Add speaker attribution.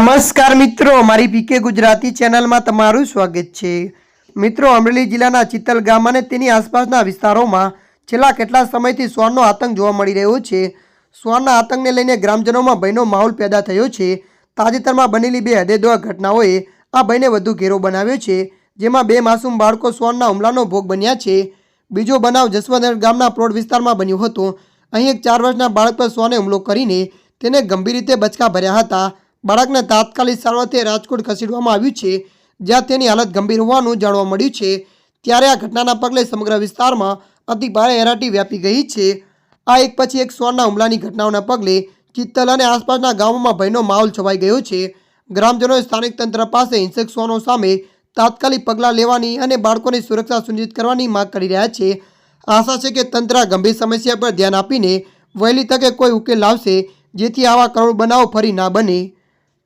Speaker 1: નમસ્કાર મિત્રો, મારી પીકે ગુજરાતી ચેનલમાં તમારું સ્વાગત છે. મિત્રો, અમરેલી જિલ્લાના ચિત્તલ ગામ અને તેની આસપાસના વિસ્તારોમાં છેલ્લા કેટલા સમયથી શ્વાનનો આતંક જોવા મળી રહ્યો છે? શ્વાનના આતંકને લઈને ગ્રામજનોમાં ભયનો માહોલ પેદા થયો છે. તાજેતરમાં બનેલી બે હૃદયદ્વાર ઘટનાઓએ આ ભયને વધુ ઘેરો બનાવ્યો છે, જેમાં બે માસૂમ બાળકો શ્વાનના હુમલાનો ભોગ બન્યા છે. બીજો બનાવ જસવંતનગર ગામના પ્લોટ વિસ્તારમાં બન્યો હતો. અહીં એક ચાર વર્ષના બાળક પર શ્વાને હુમલો કરીને તેને ગંભીર રીતે બચકા ભર્યા હતા. બાળકને તાત્કાલિક સારવારથી રાજકોટ ખસેડવામાં આવ્યું છે, જ્યાં તેની હાલત ગંભીર હોવાનું જાણવા મળ્યું છે. ત્યારે આ ઘટનાના પગલે સમગ્ર વિસ્તારમાં અતિ ભારે હેરાટી વ્યાપી ગઈ છે. આ એક પછી એક સ્વરના હુમલાની ઘટનાઓના પગલે ચિત્તલ અને આસપાસના ગામોમાં ભયનો માહોલ છવાઈ ગયો છે. ગ્રામજનોએ સ્થાનિક તંત્ર પાસે હિંસક શ્વાનો સામે તાત્કાલિક પગલાં લેવાની અને બાળકોની સુરક્ષા સુનિશ્ચિત કરવાની માંગ કરી રહ્યા છે. આશા છે કે તંત્ર ગંભીર સમસ્યા પર ધ્યાન આપીને વહેલી તકે કોઈ ઉકેલ લાવશે, જેથી આવા કરોડ બનાવો ફરી ના બને.